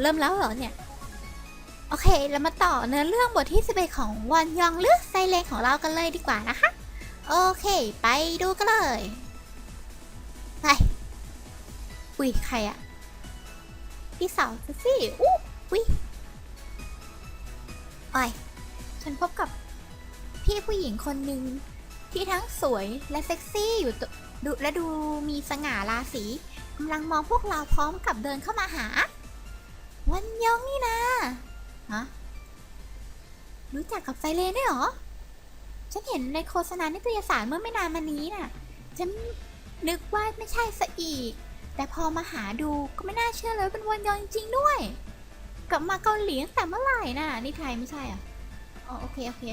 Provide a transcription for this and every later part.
เริ่มแล้วเหรอเนี่ย โอเค เรามาต่อเนื้อเรื่องบทที่11ของวันยองเลือกไซเลนของเรากันเลยดีกว่านะคะ โอเค ไปดูกันเลย ไปอุ้ยใครอะพี่สาวเซ็กซี่อู้อุ้ยโอ้ยฉันพบกับพี่ผู้หญิงคนหนึ่งที่ทั้งสวยและเซ็กซี่อยู่ดูและดูมีสง่าราศีกำลังมองพวกเราพร้อมกับเดินเข้ามาหา วันยองนี่นะฮะรู้จักกับไซเลนด้วยหรอ ฉันเห็นในโฆษณาในิตยสารเมื่อไม่นานมานี้น่ะ ฉันนึกว่าไม่ใช่ซะอีก แต่พอมาหาดูก็ไม่น่าเชื่อเลยเป็นวันยองจริงๆด้วย กลับมาเกาหลีตั้งแต่เมื่อไหร่น่ะ นี่ไทยไม่ใช่อะอ๋อโอเคโอเค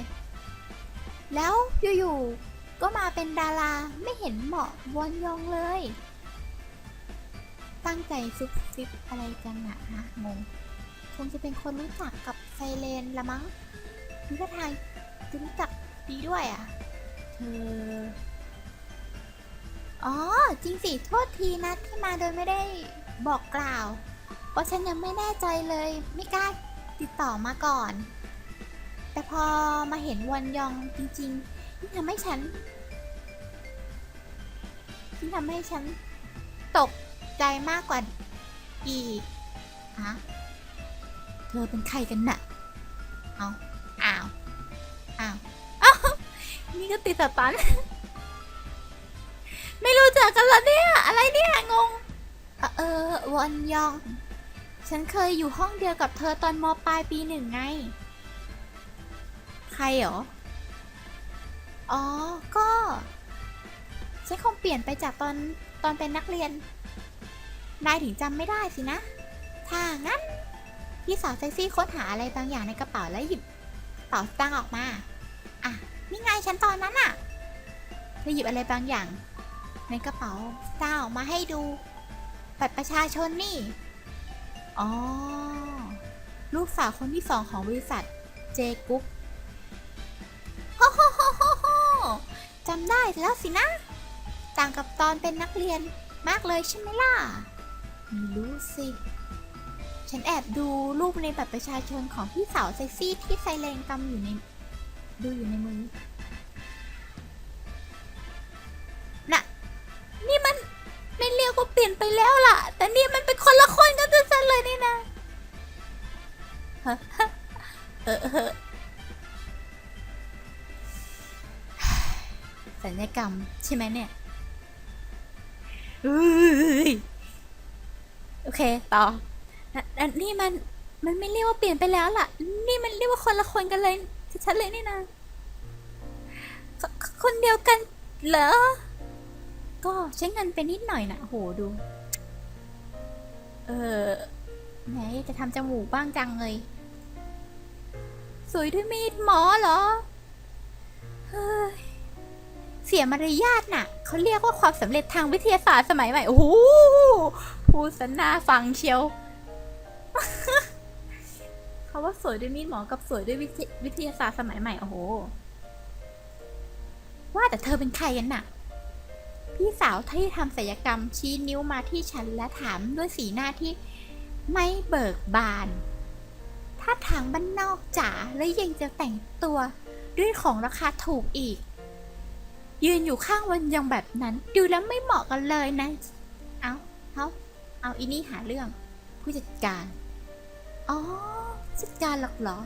แล้วอยู่ๆก็มาเป็นดาราไม่เห็นเหมาะวอนยองเลย ตั้งใจซุบซิบอะไรกันอะฮะงงคงจะเป็นคนรู้จักกับไซเลนละมั้งมีท่าทางจะรู้จักดีด้วยอะเธอ อ๋อ จริงสิโทษทีนะที่มาโดยไม่ได้บอกกล่าว เพราะฉันยังไม่แน่ใจเลย ไม่กล้าติดต่อมาก่อน แต่พอมาเห็นวันยองจริงๆนี่ทำให้ฉันนี่ทำให้ฉันตก ใจมากกว่าอีกฮะเธอเป็นใครกันน่ะ เอาอ้าวอ้าวอ้าวนี่ก็ติดสตัน ไม่รู้จักกันเหรอเนี่ย อะไรเนี่ยงง เอ่อเออวันยอง ฉันเคยอยู่ห้องเดียวกับเธอตอนมปลายปีหนึ่งไง ใครเหรอ อ๋อ ก็ ฉันคงเปลี่ยนไปจากตอนตอนเป็นนักเรียน นายถึงจำไม่ได้สินะ ถ้างั้น พี่สาวเซ็กซี่ค้นหาอะไรบางอย่างในกระเป๋าแล้วหยิบกระเป๋าสตังออกมา อะ นี่ไงฉันตอนนั้นอะเธอหยิบอะไรบางอย่าง ในกระเป๋าสตางออกมาให้ดูบัตรประชาชนนี่ อ๋อ ลูกสาวคนที่สองของบริษัทเจกุ๊กฮโฮโฮโฮโฮจำได้แล้วสินะ ต่างกับตอนเป็นนักเรียนมากเลยใช่ไหมล่ะ ไม่รู้สิ ฉันแอบดูรูปในบัตรประชาชนของพี่สาวเซ็กซี่ที่ไซเลนกำอยู่ใน ดูอยู่ในมือ น่ะ นี่มันไม่เรียกว่าเปลี่ยนไปแล้วล่ะ แต่นี่มันเป็นคนละคนกันจังๆเลยนี่นะฮะเออเออสัญญกรรมใช่ไหมเนี่ยอุ้ยโอ เคต่ออะนี่มันมันไม่เรียกว่าเปลี่ยนไปแล้วล่ะ นี่มันเรียกว่าคนละคนกันเลยชัดเลยนี่นะคคนเดียวกันเหรอ ก็ใช้เงินไปนิดหน่อยนะโหดู เออไหนจะทำจมูกบ้างจังเลย สวยด้วยมีดหมอเหรอ เฮ้ย เสียมารยาทน่ะเขาเรียกว่าความสำเร็จทางวิทยาศาสตร์สมัยใหม่ โอ้โหพูดสนาฟังเชียว เขาว่าสวยด้วยมีดหมอ กับสวยด้วยวิทยวิทยาศาสตร์สมัยใหม่ โอ้โห ว่าแต่เธอเป็นใครกันน่ะ พี่สาวที่ทำศัลยกรรมชี้นิ้วมาที่ฉันและถามด้วยสีหน้าที่ไม่เบิกบานถ้าทางบ้านนอกจ๋าและยังจะแต่งตัวด้วยของราคาถูกอีก ยืนอยู่ข้างวันยังแบบนั้น ดูแล้วไม่เหมาะกันเลยนะ เอาเอาเอาอีนี่หาเรื่อง ผู้จัดการ อ๋อจัดการหรอกเหรอ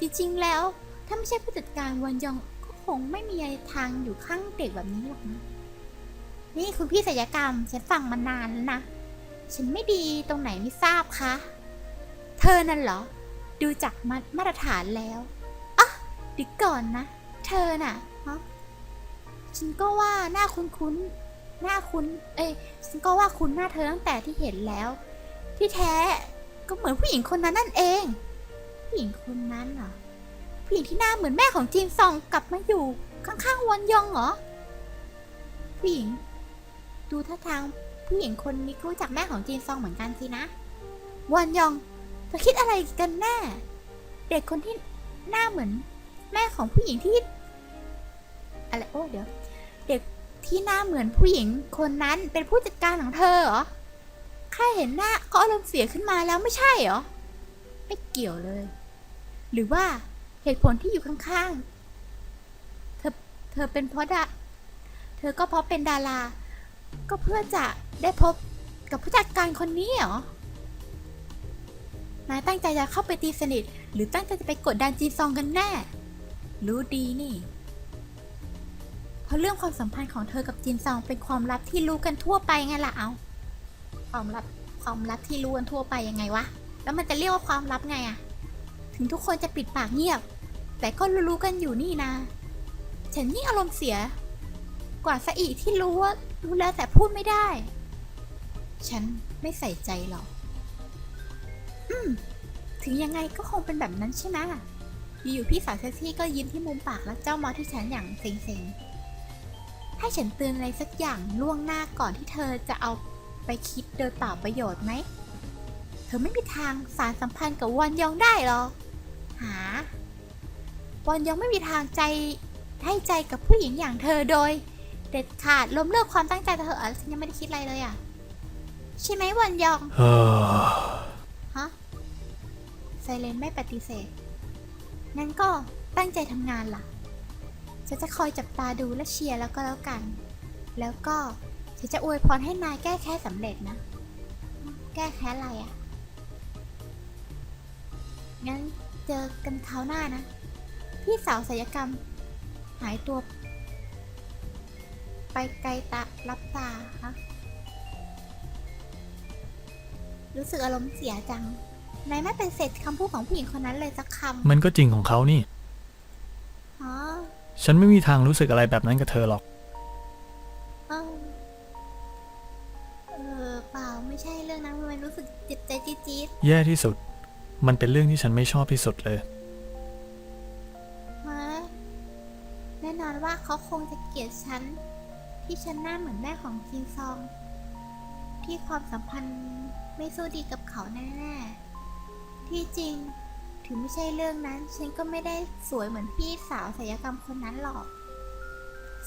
จริงๆแล้ว ถ้าไม่ใช่ผู้จัดการวันยองก็คงไม่มีทางอยู่ข้างเด็กแบบนี้หรอกนะนี่คุณพี่ศัลยกรรม ฉันฟังมานานแล้วนะ ฉันไม่ดีตรงไหนไม่ทราบคะ เธอนั่นเหรอ ดูจากมามาตรฐานแล้วอะเดิก่อนนะ เธอน่ะฮะ ฉันก็ว่าหน้าคุ้นๆ หน้าคุ้น เอ้ยฉันก็ว่าคุ้นหน้าเธอตั้งแต่ที่เห็นแล้ว ที่แท้ก็เหมือนผู้หญิงคนนั้นนั่นเอง ผู้หญิงคนนั้นเหรอ ผู้หญิงที่หน้าเหมือนแม่ของจีนซองกลับมาอยู่ข้างๆวันยองเหรอ ผู้หญิง ดูท่าทางผู้หญิงคนนี้รู้จักแม่ของจีนซองเหมือนกันสินะวันยองเธอคิดอะไรกันแน่ เด็กคนที่หน้าเหมือน แม่ของผู้หญิงที่ อะไรโอ้เดี๋ยว ที่หน้าเหมือนผู้หญิงคนนั้นเป็นผู้จัดการของเธอเหรอใครค่เห็นหน้าก็อารมณ์เสียขึ้นมาแล้วไม่ใช่เหรอ ไม่เกี่ยวเลย หรือว่าเหตุผลที่อยู่ข้างๆ เธอ เธอเป็นเพราะดาเธอก็เพราะเป็นดารา ก็เพื่อจะได้พบกับผู้จัดการคนนี้เหรอ นายตั้งใจจะเข้าไปตีสนิท หรือตั้งใจจะไปกดดันจีซองกันแน่ รู้ดีนี่ เพราะเรื่องความสัมพันธ์ของเธอกับจินซองเป็นความลับที่รู้กันทั่วไปไงล่ะเอาความลับความลับที่รู้กันทั่วไปยังไงวะ แล้วมันจะเรียกว่าความลับไงอะถึงทุกคนจะปิดปากเงียบ แต่ก็รู้กันอยู่นี่นะฉันยิ่อารมณ์เสีย กว่าซะอีกที่รู้ว่ารู้แล้วแต่พูดไม่ได้ ฉันไม่ใส่ใจหรอก อืม ถึงยังไงก็คงเป็นแบบนั้นใช่ไหมอยู่ๆพี่สาวเซซี่ก็ยิ้มที่มุมปากแล้วเจ้ามอที่ฉันอย่างเซ็งๆ ให้ฉันเตือนอะไรสักอย่างล่วงหน้าก่อนที่เธอจะเอาไปคิดโดยเปล่าประโยชน์ไหม เธอไม่มีทางสารสัมพันธ์กับวันยองได้หรอกหาวันยองไม่มีทางใจให้ใจกับผู้หญิงอย่างเธอโดย เด็ดขาดล้มเลิกความตั้งใจเธอเออฉันยังไม่ได้คิดอะไรเลยอะ ใช่ไหมวันยองเฮ้อฮะไซเลนไม่ปฏิเสธงั้นก็ตั้งใจทำงานล่ะ ฉันจะคอยจับตาดูและเชียร์แล้วก็แล้วกัน แล้วก็ฉันจะอวยพรให้นายแก้แค้นสำเร็จนะ แก้แค้นอะไรอะ่ะ งั้นเจอกันคราวหน้านะ พี่สาวศัลยกรรม หายตัว ไปไกลตารับตาฮะรู้สึกอารมณ์เสียจัง นายไม่เป็นเสร็จคำพูดของผู้หญิงคนนั้นเลยสักคำ มันก็จริงของเขานี่ ฉันไม่มีทางรู้สึกอะไรแบบนั้นกับเธอหรอก เออเออเปล่าไม่ใช่เรื่องนั้นมันรู้สึกเจ็บใจจี๊ดแย่ที่สุด มันเป็นเรื่องที่ฉันไม่ชอบที่สุดเลย ๆฮะแน่นอนว่าเขาคงจะเกลียดฉัน ที่ฉันหน้าเหมือนแม่ของจินซอง ที่ความสัมพันธ์ไม่สู้ดีกับเขาแน่ๆ ที่จริง ถึงไม่ใช่เรื่องนั้น ฉันก็ไม่ได้สวยเหมือนพี่สาวศัลยกรรมคนนั้นหรอก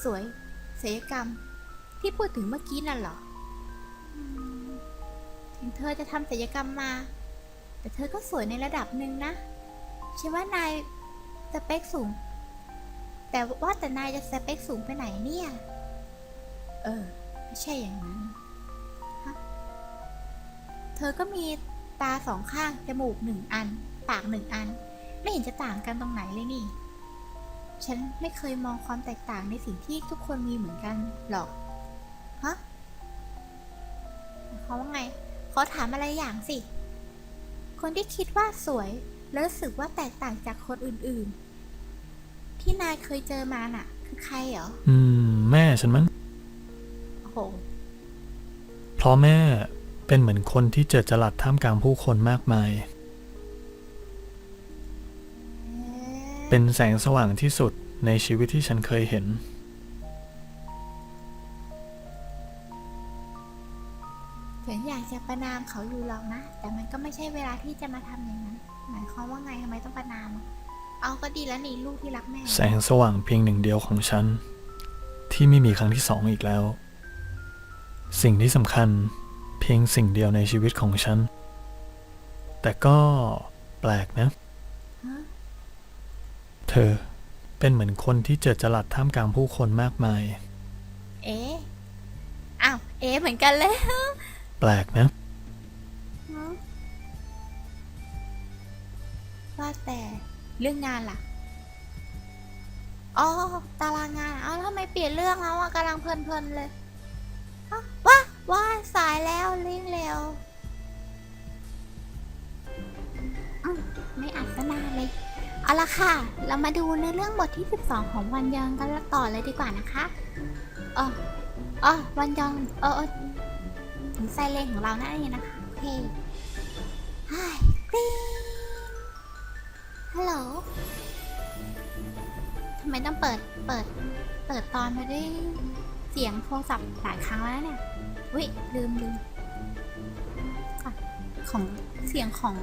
สวยศัลยกรรม ที่พูดถึงเมื่อกี้น่ะเหรอ ถึงเธอจะทำศัลยกรรมมา แต่เธอก็สวยในระดับหนึ่งนะฉันว่านายสเปคสูง แต่ว่าแต่นายจะสเปคสูงไปไหนเนี่ย เออ ไม่ใช่อย่างนั้นเธอก็มีตาสองข้าง จมูกหนึ่งอัน ปากหนึ่งอัน ไม่เห็นจะต่างกันตรงไหนเลยนี่ ฉันไม่เคยมองความแตกต่างในสิ่งที่ทุกคนมีเหมือนกันหรอก ฮะเขามว่าไงขอถามอะไรอย่างสิ คนที่คิดว่าสวย แล้วรู้สึกว่าแตกต่างจากคนอื่นๆ ที่นายเคยเจอมาน่ะ คือใครเหรอ อืม แม่ฉันมั้ง โอ้โห เพราะแม่เป็นเหมือนคนที่เจิดจรัสท่ามกลางผู้คนมากมาย เป็นแสงสว่างที่สุดในชีวิตที่ฉันเคยเห็นฉันอยากจะประนามเขาอยู่หรอกนะ แต่มันก็ไม่ใช่เวลาที่จะมาทำอย่างนั้น หมายความว่าไงทำไมต้องประนามอะเอาก็ดีแล้วนี่ลูกที่รักแม่ แสงสว่างเพียงหนึ่งเดียวของฉัน ที่ไม่มีครั้งที่สองอีกแล้ว สิ่งที่สำคัญเพียงสิ่งเดียวในชีวิตของฉัน แต่ก็แปลกนะฮะ เธอ เป็นเหมือนคนที่เจิดจรัสท่ามกลางผู้คนมากมาย เอ๊ะอ้าว เอ๊ะเหมือนกันเลยแปลกนะฮะว่าแต่เรื่องงานล่ะ อ๋อ ตารางงานเอาแล้วทำไมเปลี่ยนเรื่องแล้วอะกำลังเพลินๆเลยอ้าวว้าว้าสายแล้วเร่งเร็วอืมไม่อัดก็นานเลย เอาละค่ะ เรามาดูในเรื่องบทที่ 12 ของวันยองกันต่อเลยดีกว่านะคะเออเออวันยองเออเออถึงไซเลนของเรานั่นเองนะคะโอเคไฮกรีฮัลโหลทำไมต้องเปิดเปิดเปิดตอนมาด้วยเสียงโทรศัพท์หลายครั้งแล้วเนี่ยวิลืมลืมของเสียงของ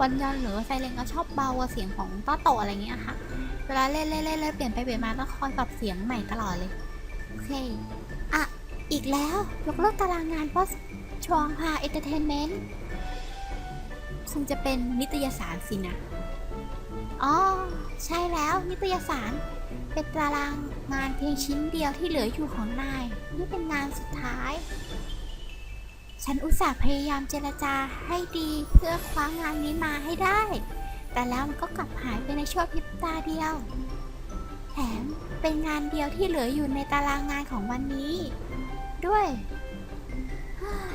วันยอนหรือว่าไซเลนก็ชอบเบากว่าเสียงของต้าโตอะไรเงี้ยค่ะ เวลาเล่นเล่นเล่นเล่นเปลี่ยนไปเปลี่ยนมาต้องคอยปรับเสียงใหม่ตลอดเลย โอเค อะ อีกแล้ว ยกเลิกตารางงานเพราะชวงพาเอนเตอร์เทนเมนต์คงจะเป็นนิตยสารสินะ อ๋อ ใช่แล้วนิตยสาร เป็นตารางงานเพียงชิ้นเดียวที่เหลืออยู่ของนาย นี่เป็นงานสุดท้าย ฉันอุตส่าห์พยายามเจรจาให้ดีเพื่อคว้างานนี้มาให้ได้ แต่แล้วมันก็กลับหายไปในชั่วพริบตาเดียว แถมเป็นงานเดียวที่เหลืออยู่ในตารางงานของวันนี้ ด้วย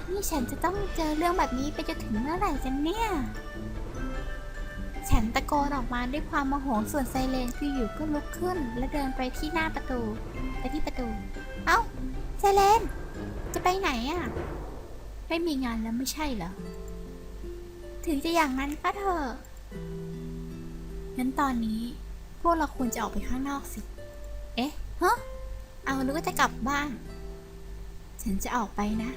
นี่ฉันจะต้องเจอเรื่องแบบนี้ไปจนถึงเมื่อไหร่กันเนี่ย ฉันตะโกนออกมาด้วยความโมโหส่วนไซเลนคืออยู่ก็ลุกขึ้น และเดินไปที่หน้าประตู ไปที่ประตู เอ้า ไซเลน จะไปไหนอะ่ะ ไม่มีงานแล้วไม่ใช่เหรอ ถึงจะอย่างนั้นก็เถอะงั้นตอนนี้พวกเราควรจะออกไปข้างนอกสิ เอ๊ะฮะเอานึกว่าจะกลับบ้าน ฉันจะออกไปนะ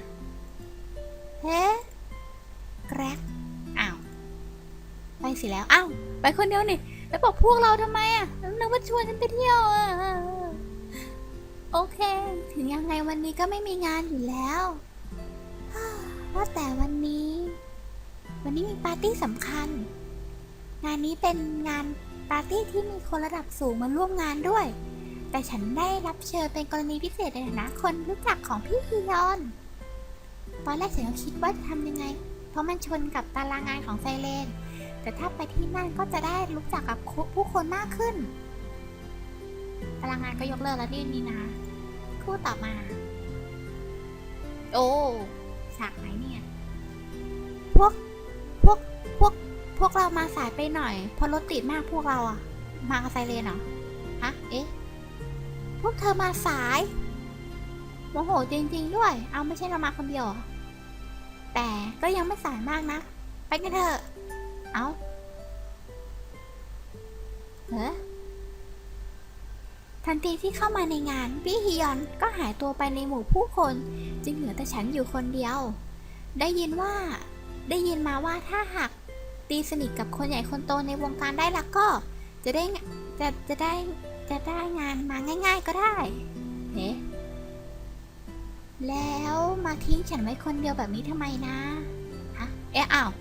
เฮ้แกรกอ้าว ไปสิแล้ว อ้าว ไปคนเดียวนี่ไปบอกพวกเราทำไมอะนึกว่าชวนฉันไปเที่ยวอะ โอเค ถึงยังไงวันนี้ก็ไม่มีงานอยู่แล้ว ว่าแต่วันนี้ วันนี้มีปาร์ตี้สำคัญ งานนี้เป็นงานปาร์ตี้ที่มีคนระดับสูงมาร่วมงานด้วย แต่ฉันได้รับเชิญเป็นกรณีพิเศษในฐานะคนรู้จักของพี่ฮิยอน ตอนแรกฉันก็คิดว่าจะทำยังไง เพราะมันชนกับตารางงานของไซเลน แต่ถ้าไปที่นั่นก็จะได้รู้จักกับผู้คนมากขึ้น ตารางงานก็ยกเลิกแล้วนี่นี่นะ คู่ต่อมา โอ้ ฉากไหนเนี่ย พวก พวก พวก พวกเรามาสายไปหน่อย เพราะรถติดมากพวกเราอะมากับไซเรนเหรอ ฮะ เอ๊ะ พวกเธอมาสายโมโหจริง ๆ ด้วย เอาไม่ใช่เรามาคนเดียวแต่ก็ยังไม่สายมากนะ ไปกันเถอะ เอาเฮ้ ทันทีที่เข้ามาในงาน พี่ฮิยอนก็หายตัวไปในหมู่ผู้คน จึงเหลือแต่ฉันอยู่คนเดียว ได้ยินว่า ได้ยินมาว่าถ้าหากตีสนิทกับคนใหญ่คนโตในวงการได้แล้วก็ จะได้จะจะได้จะได้งานมาง่าย ๆก็ได้เอ๊ะแล้วมาทิ้งฉันไว้คนเดียวแบบนี้ทำไมนะฮะเอ๊ะอ้าว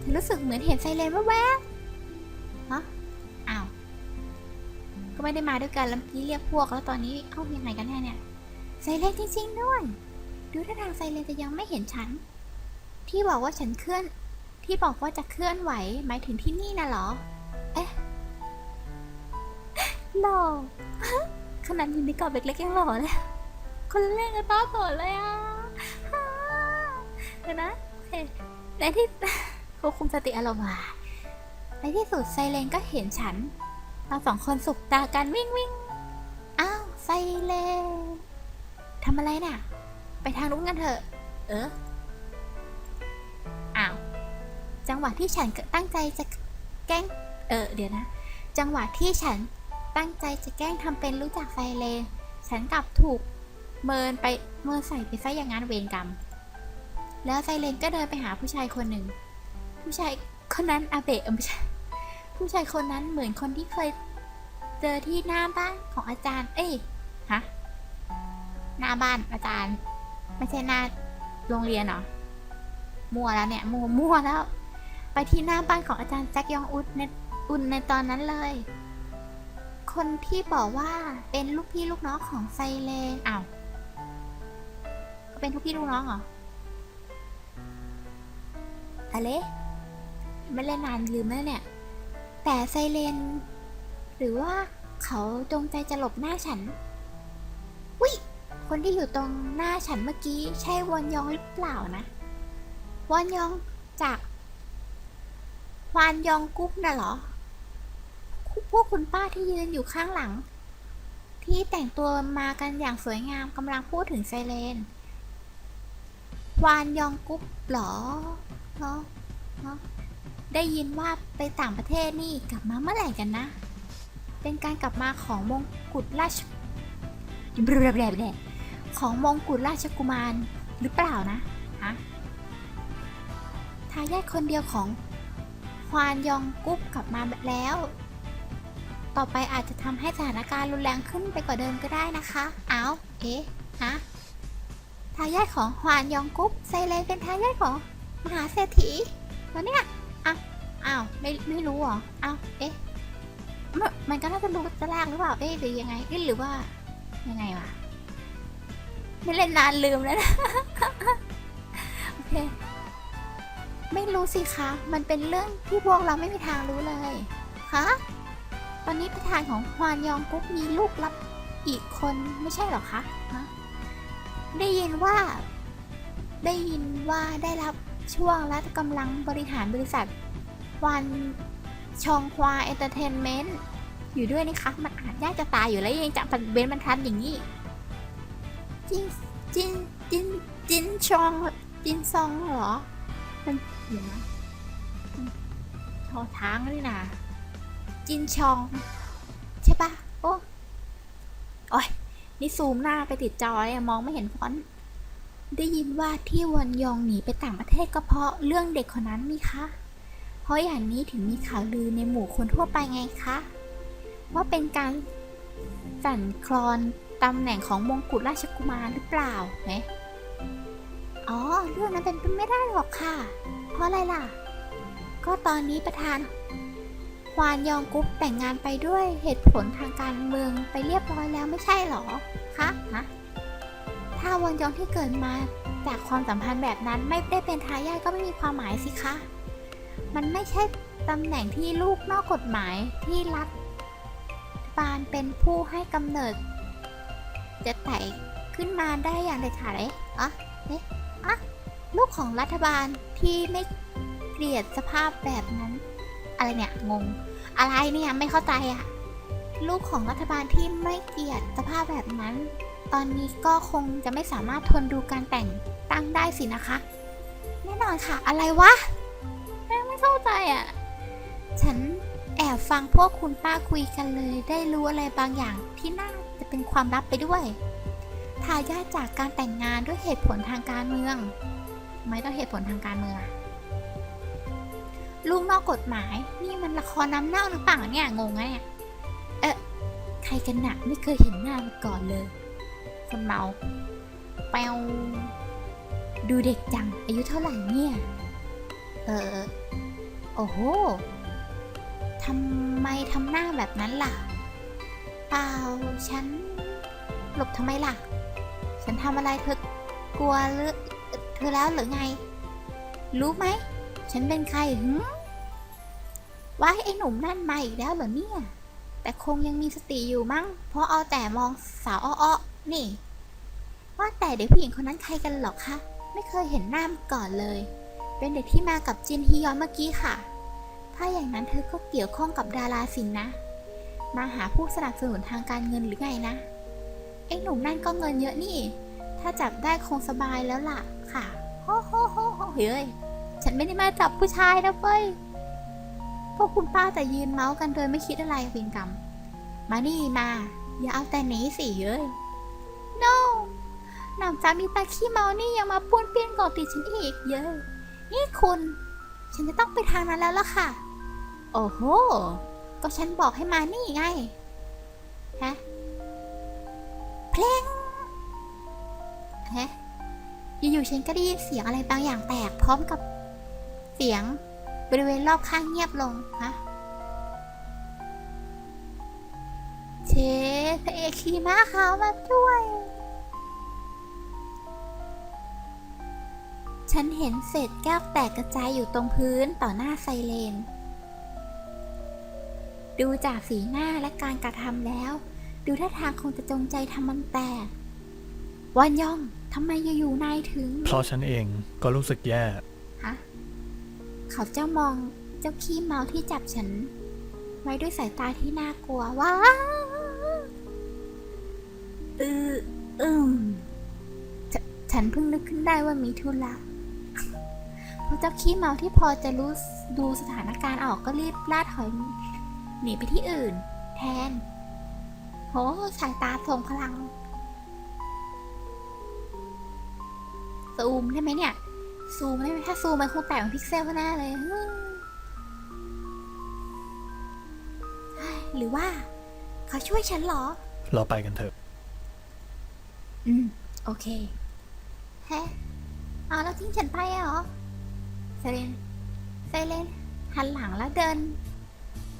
ฉันรู้สึกเหมือนเห็นไซเรนแวบๆ ก็ไม่ได้มาด้วยกันแล้วเมื่อกี้เรียกพวกแล้วตอนนี้เอ้ายังไงกันแน่เนี่ยไซเรนจริงๆด้วย ดูท่าทางไซเรนจะยังไม่เห็นฉัน ที่บอกว่าฉันเคลื่อน ที่บอกว่าจะเคลื่อนไหวหมายถึงที่นี่น่ะหรอ เอ๊ะหล่อขนาดอยู่ในกรอบเล็กๆยังหล่อเลย คนเล่นกันต้าต่อเลยอะเดี๋ยวนะโอเคในที่ควบคุมสติอารมณ์ในที่สุดไซเรนก็เห็นฉัน เราสองคนสุกตากันวิ่งวิ่งอ้าวไซเลนทำอะไรน่ะ ไปทางนู้นกันเถอะ เอออ้าว จังหวะที่ฉันตั้งใจจะแกล้ง เออ เดี๋ยวนะ จังหวะที่ฉันตั้งใจจะแกล้งทำเป็นรู้จักไซเล ฉันกลับถูกเมินไปเมินใส่ไปซะอย่างนั้นเวรกรรม แล้วไซเลนก็เดินไปหาผู้ชายคนหนึ่ง ผู้ชายคนนั้นอาเบะออไม่ใช่ ผู้ชายคนนั้นเหมือนคนที่เคยเจอที่หน้าบ้านของอาจารย์ เอ้ย ฮะ หน้าบ้านอาจารย์ ไม่ใช่หน้าโรงเรียนเหรอ มั่วแล้วเนี่ย มั่วมั่วแล้ว ไปที่หน้าบ้านของอาจารย์แจ็คยองอุดในอุ่นในตอนนั้นเลย คนที่บอกว่าเป็นลูกพี่ลูกน้องของไซเลนอ้าว ก็เป็นลูกพี่ลูกน้องเหรออะไรไม่เล่นนานลืมแล้วเนี่ย แต่ไซเลน หรือว่าเขาจงใจจะหลบหน้าฉันวิคนที่อยู่ตรงหน้าฉันเมื่อกี้ใช่วอนยองหรือเปล่านะ วอนยองจากวานยองกุ๊กน่ะเหรอ พวกคุณป้าที่ยืนอยู่ข้างหลัง ที่แต่งตัวมากันอย่างสวยงามกำลังพูดถึงไซเรนวานยองกุ๊บเหรอเนาะเนาะ ได้ยินว่าไปต่างประเทศนี่กลับมาเมื่อไหร่กันนะ เป็นการกลับมาของมงกุฎราชบลาบลาบของมงกุฎราชกุมารหรือเปล่านะฮะทายาทคนเดียวของควานยองกุ๊บกลับมาแล้ว ต่อไปอาจจะทำให้สถานการณ์รุนแรงขึ้นไปกว่าเดิมก็ได้นะคะเอาเอ๊ะฮะทายาทของฮวานยองกุ๊กไซเลนเป็นทายาทของมหาเศรษฐีแล้วเนี่ย อ้าวไม่ไม่รู้เหรออ้าวเอ๊ะมันมันก็น่าจะรู้แต่แรกหรือเปล่าเอ๊ะหรือยังไงเอ๊ะหรือว่ายังไงวะไม่เล่นนานลืมแล้วนะโอเคไม่รู้สิคะ มันเป็นเรื่องที่พวกเราไม่มีทางรู้เลยคะตอนนี้ประธานของฮวานยองกุ๊กมีลูกรับอีกคนไม่ใช่หรอคะฮะได้ยินว่า ได้ยินว่าได้รับช่วงและกำลังบริหารบริษัท วันชองควาเอนเตอร์เทนเมนต์อยู่ด้วยนี่คะมันอ่าจยากจะตายอยู่แล้วยังจะปันเบนบรรทัดอย่างนี้ จินจินจินจินชองจินซองเหรอมันเดี๋ยวนะชอช้างนี่นะจินชอง ใช่ปะโอ้โอ้ยนี่ซูมหน้าไปติดจอยอะมองไม่เห็นฟอนต์ได้ยินว่าที่วันยองหนีไปต่างประเทศก็เพราะเรื่องเด็กคนนั้นมีคะ ราะอย่างนี้ถึงมีข่าวลือในหมู่คนทั่วไปไงคะ ว่าเป็นการสั่นคลอนตำแหน่งของมงกุฎราชกุมารหรือเปล่าไหมอ๋อ เรื่องนั้นเป็นไปไม่ได้หรอกค่ะ เพราะอะไรล่ะ ก็ตอนนี้ประธานควานยองกุ๊กแต่งงานไปด้วยเหตุผลทางการเมืองไปเรียบร้อยแล้วไม่ใช่หรอ คะฮะถ้าวันยองที่เกิดมาจากความสัมพันธ์แบบนั้นไม่ได้เป็นทายาทก็ไม่มีความหมายสิคะ มันไม่ใช่ตำแหน่งที่ลูกนอกกฎหมายที่รัฐบาลเป็นผู้ให้กำเนิด จะไต่ขึ้นมาได้อย่างเด็ดขาดเลยอะเอ๊ะอะลูกของรัฐบาลที่ไม่เกลียดสภาพแบบนั้น อะไรเนี่ยงง อะไรเนี่ยไม่เข้าใจอะลูกของรัฐบาลที่ไม่เกลียดสภาพแบบนั้น ตอนนี้ก็คงจะไม่สามารถทนดูการแต่งตั้งได้สินะคะ แน่นอนค่ะ อะไรวะ แม่งไม่เข้าใจอะ ฉันแอบฟังพวกคุณป้าคุยกันเลย ได้รู้อะไรบางอย่างที่น่าจะเป็นความลับไปด้วย ทายาทจากการแต่งงานด้วยเหตุผลทางการเมือง ไม่ต้องเหตุผลทางการเมืองลูกนอกกฎหมายนี่มันละครน้ำเน่าหรือเปล่าเนี่ยงงไงเอ๊ะใครกันหนักไม่เคยเห็นหน้ามาก่อนเลย คนเมาแปวดูเด็กจังอายุเท่าไหร่เนี่ย เออ โอ้โหทำไมทำหน้าแบบนั้นล่ะ เปล่า ฉัน หลบทำไมล่ะ ฉันทำอะไรเธอกลัวหรือเธอแล้วหรือไง รู้ไหม ฉันเป็นใครหืมว่าไอ้หนุ่มนั่นมาอีกแล้วเหรอเนี่ย แต่คงยังมีสติอยู่มั้ง เพราะเอาแต่มองสาวอ้อๆนี่ ว่าแต่เด็กผู้หญิงคนนั้นใครกันหรอคะ ไม่เคยเห็นหน้ามาก่อนเลย เป็นเด็กที่มากับจินฮียอนเมื่อกี้ค่ะ ถ้าอย่างนั้นเธอก็เกี่ยวข้องกับดาราสินนะ มาหาผู้สนับสนุนทางการเงินหรือไงนะ ไอ้หนุ่มนั่นก็เงินเยอะนี่ ถ้าจับได้คงสบายแล้วล่ะค่ะ โฮโฮโฮโฮเฮ้ย ฉันไม่ได้มาจับผู้ชายนะเฟ้ย พวกคุณป้าแต่ยืนเมาส์กันโดยไม่คิดอะไรวินกรรม มานี่มา อย่าเอาแต่หนีสิเย้ย no หนำจามีตาขี้เมานี่ยังมาป้วนเปี้ยนก่อนติดฉันอีกเย้ย นี่คุณ ฉันจะต้องไปทางนั้นแล้วล่ะค่ะ โอ้โห ก็ฉันบอกให้มานี่ไง ฮะ เพลงฮะ อยู่ๆฉันก็ได้ยินเสียงอะไรบางอย่างแตกพร้อมกับเสียงบริเวณรอบข้างเงียบลงฮะเชฟพระเอกขี่ม้าขาวมาด้วย ฉันเห็นเศษแก้วแตกกระจายอยู่ตรงพื้นต่อหน้าไซเลน ดูจากสีหน้าและการกระทำแล้ว ดูท่าทางคงจะจงใจทำมันแตก วันยองทำไมอยู่ๆนายถึง เพราะฉันเองก็รู้สึกแย่ ฮะ เขาเจ้ามองเจ้าขี้เมาที่จับฉัน ไว้ด้วยสายตาที่น่ากลัวว้าเอออืมฉฉันเพิ่งนึกขึ้นได้ว่ามีธุระเพราะเจ้าขี้เมาที่พอจะรู้ดูสถานการณ์ออกก็รีบล่าถอยหนีไปที่อื่น แทน โหสายตาทรงพลังซูมได้ไหมเนี่ย ซูมได้ไหมถ้าซูมมันคงแตกเป็นพิกเซลแน่เลยเฮ้ยเฮ้ยหรือว่า เขาช่วยฉันเหรอ เราไปกันเถอะ อืม โอเค แฮะเอาแล้วทิ้งฉันไปอะเหรอ ไซเรนไซเรนหันหลังแล้วเดิน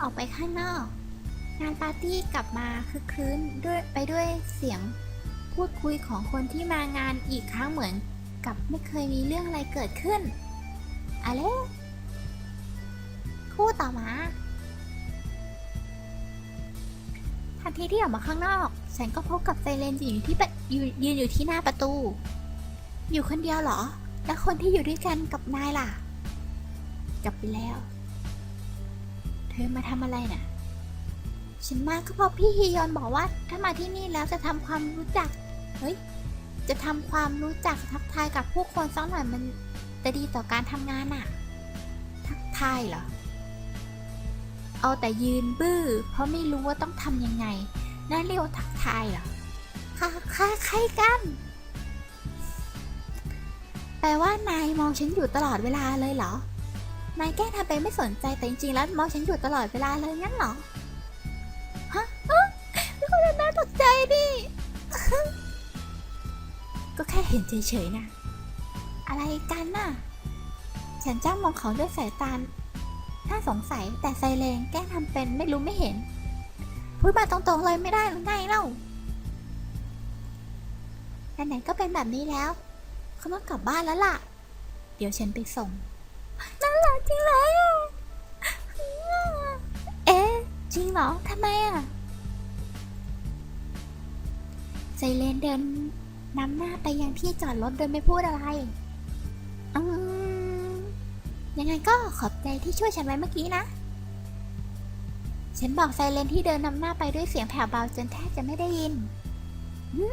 ออกไปข้างนอก งานปาร์ตี้กลับมาคือคลื้นด้วยไปด้วยเสียงพูดคุยของคนที่มางานอีกครั้งเหมือน กับไม่เคยมีเรื่องอะไรเกิดขึ้นอะไรคู่ต่อมาทันทีที่ออกมาข้างนอก ฉันก็พบกับไซเรนยืนอยู่ที่ยืนอยู่ที่หน้าประตู อยู่คนเดียวเหรอ แล้วคนที่อยู่ด้วยกันกับนายล่ะ กลับไปแล้ว เธอมาทำอะไรน่ะ ฉันมาก็เพราะพี่ฮียอนบอกว่า ถ้ามาที่นี่แล้วจะทำความรู้จัก เฮ้ย จะทำความรู้จักทักทายกับผู้คนสักหน่อยมันจะดีต่อการทำงานน่ะ ทักทายเหรอ เอาแต่ยืนบื้อ เพราะไม่รู้ว่าต้องทำยังไงนั่นเรียกว่าทักทายเหรอค่ะค่ะใครกันแปลว่านายมองฉันอยู่ตลอดเวลาเลยเหรอ นายแก้ทำไปนไม่สนใจแต่จริงๆแล้วมองฉันอยู่ตลอดเวลาเลยงั้นเหรอ ฮะไม่คนน่าตกใจดิก็แค่เห็นเฉยๆนะ อะไรกันน่ะ ฉันจ้ามองเขาด้วยสายตาน่าสงสัยแต่ไซเรนแก้ทำเป็นไม่รู้ไม่เห็น พูดมาตรงๆเลยไม่ได้หรือไงเล่าไหนๆก็เป็นแบบนี้แล้ว เขาต้องกลับบ้านแล้วล่ะ เดี๋ยวฉันไปส่ง น่ารักจริงเลยอะเอ๊ะจริงเหรอทำไมอะไซเรนเดินนำหน้าไปยังที่จอดรถโดยไม่พูดอะไรอืมยังไงก็ขอบใจที่ช่วยฉันไว้เมื่อกี้นะ ฉันบอกไซเรนที่เดินนำหน้าไปด้วยเสียงแผ่วเบาจนแทบจะไม่ได้ยินอื